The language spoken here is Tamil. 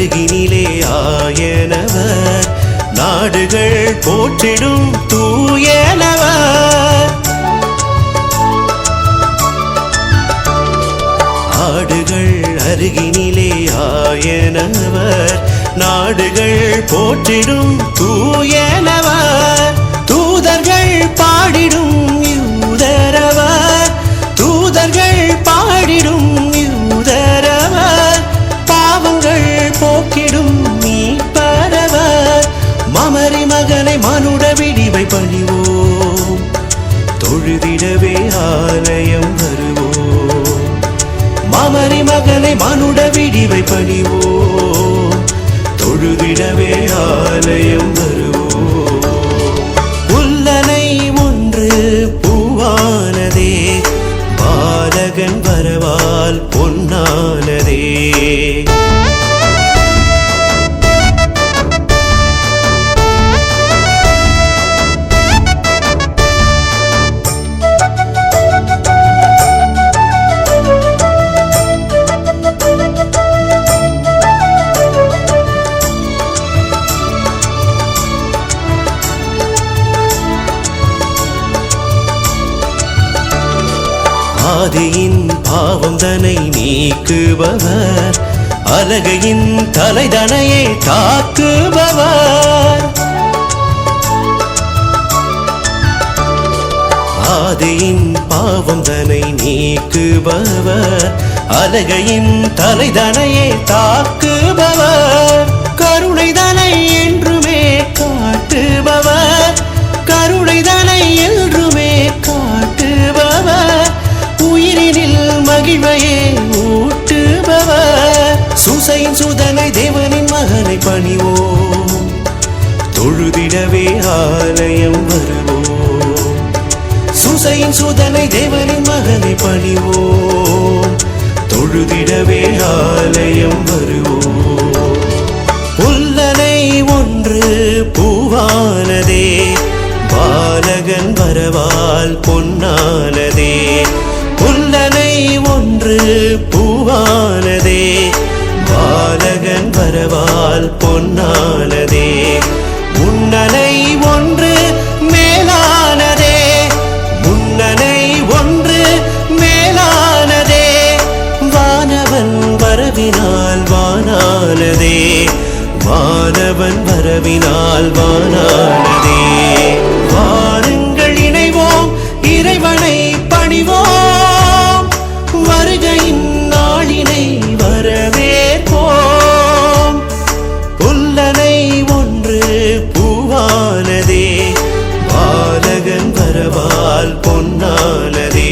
அருகினிலே ஆயனவர். நாடுகள் போற்றிடும் தூயனவர். ஆடுகள் அருகினிலே ஆயனவர். நாடுகள் போற்றிடும் தூயனவர். மாமரி மகனை மனுட விடிவை பணிவோம். தொழுதிடவே ஆலயம் வருவோம் புல்லனை ஒன்று பூவானதே பாலகன் வரவால் பொன்னானதே. ஆதியின் பாவம் தனை நீக்குபவர் அலகையின் தலைதனையை தாக்குபவர். ஆதியின் பாவம் தனை நீக்குபவர் அலகையின் தலைதனையை தாக்குபவர். சுசையின் சுதனை தேவனின் மகனை பணிவோம். தொழுதிடவே ஆலயம் வருவோம். சுசையின் சுதனை தேவனின் மகனை பணிவோம். தொழுதிடவே ஆலயம் வருவோம். புல்லனை ஒன்று பூவானதே பாலகன் வரவால் பொன்னானதே. புல்லனை ஒன்று பூவானதே பரவால் பொன்னானதே. முன்னனை ஒன்று மேலானதே. முன்னனை ஒன்று மேலானதே. வானவன் வரவினால் வானானதே. வானவன் வரவினால் வானானதே. பொன்னானதே